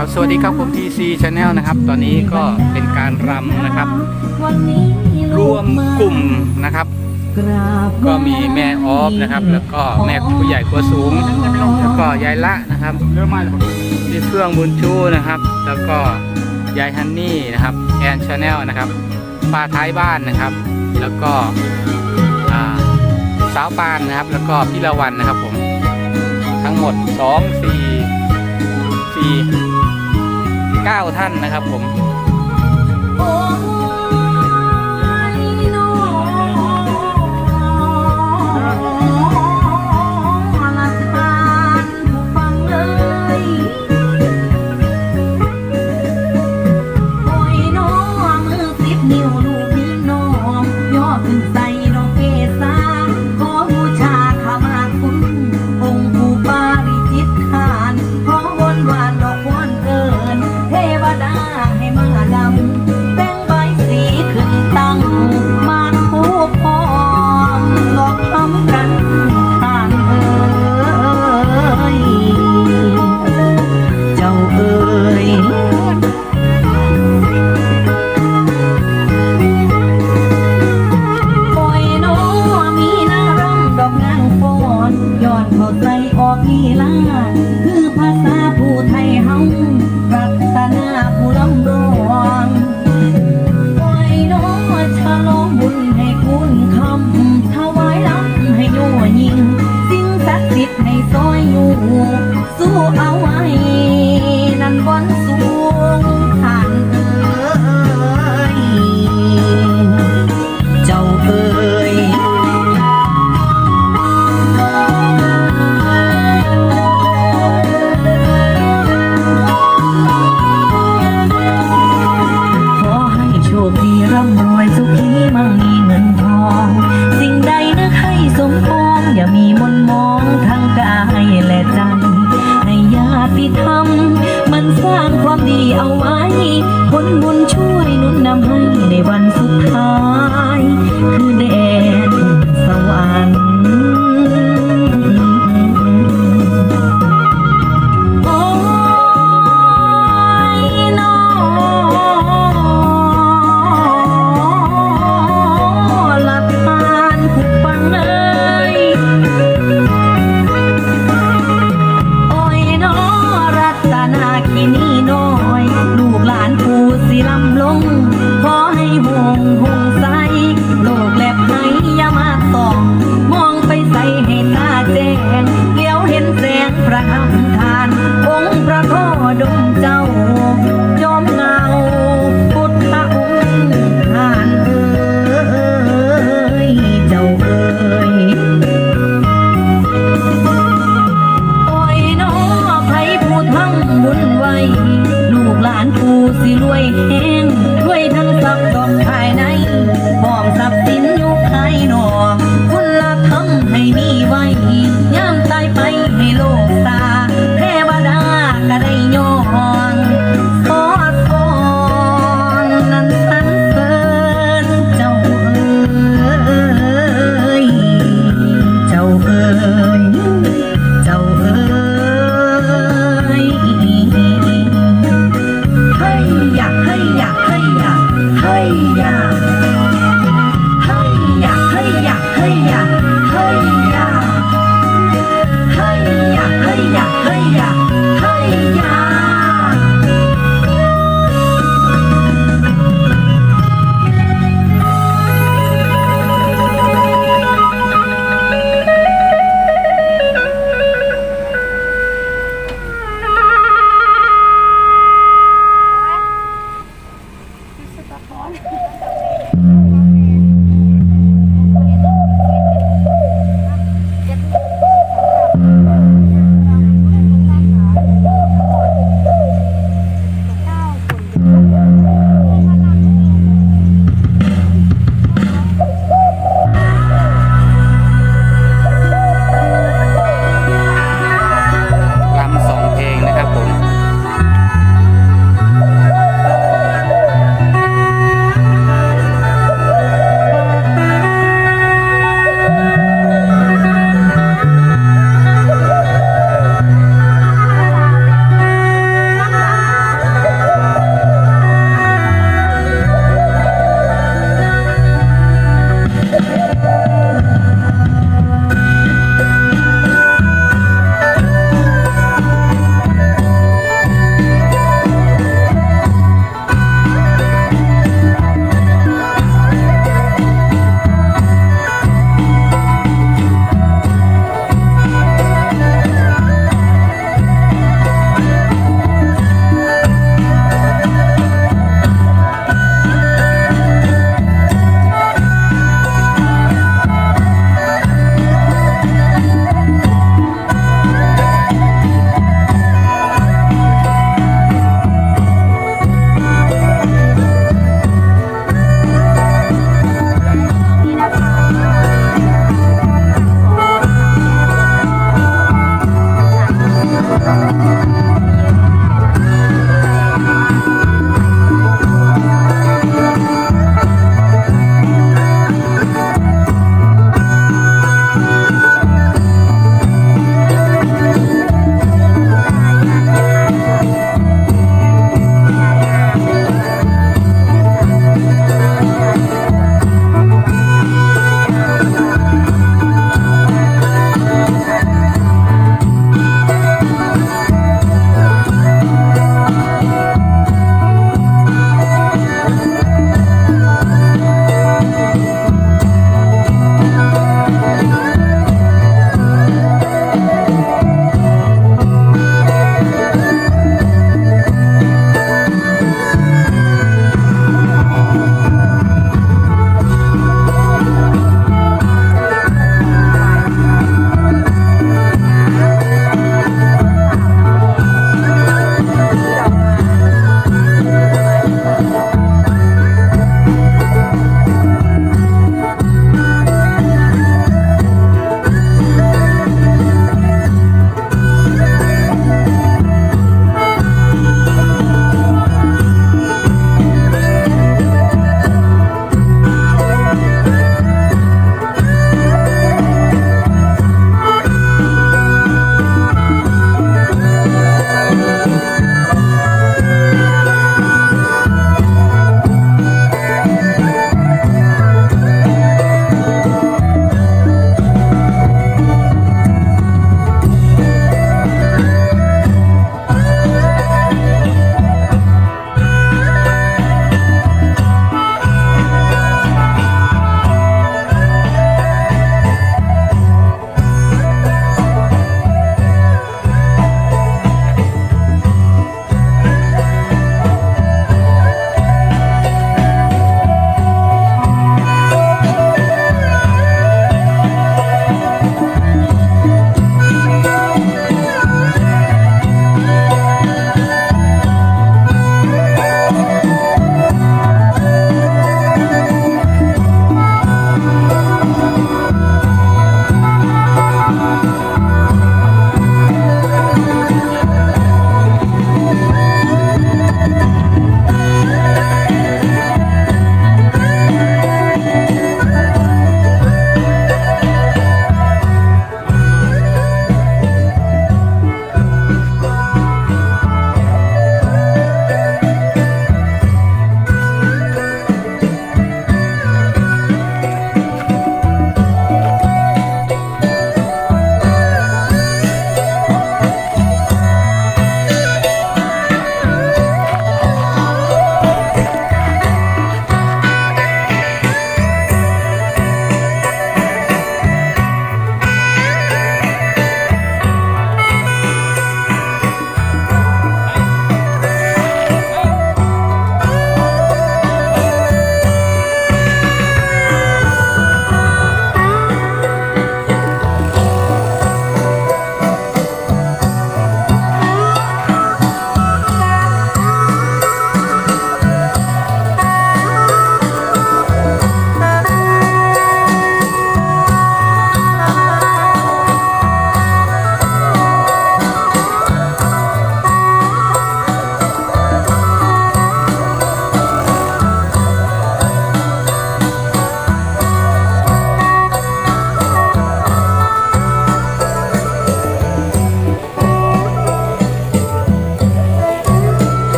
ครับสวัสดีครับผม TC Channel นะครับ ตอนนี้ก็เป็นการรำนะครับ รวมกลุ่มนะครับ ก็มีแม่ออฟนะครับ แล้วก็แม่ผู้ใหญ่ตัวสูง แล้วก็ยายละนะครับมีเฟื่องบุญชูนะครับ แล้วก็ยายฮันนี่นะครับแอนชาแนลนะครับป้าท้ายบ้านนะครับ แล้วก็สาวปานนะครับ แล้วก็พี่ละวันนะครับผม ทั้งหมดสองสี่สี่ 9 ท่านนะครับผม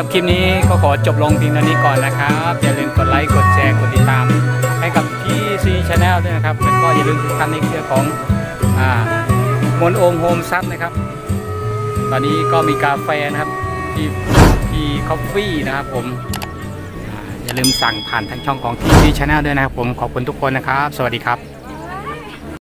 สำหรับคลิปนี้ก็ขอจบลงเพียงเท่านี้ก่อนนะครับ อย่าลืมกดไลค์ กดแชร์ กดติดตาม ให้กับที่ซีชาแนลด้วยนะครับ แล้วก็อย่าลืมติดตามในเครือของอ่ามนโอมโฮมซับนะครับ ตอนนี้ก็มีกาแฟนะครับที่ที่คอฟฟี่นะครับผมออย่าลืมสั่งผ่านทางช่องของทีวีชาแนลด้วยนะครับผมขอบคุณทุกคนนะครับ สวัสดีครับ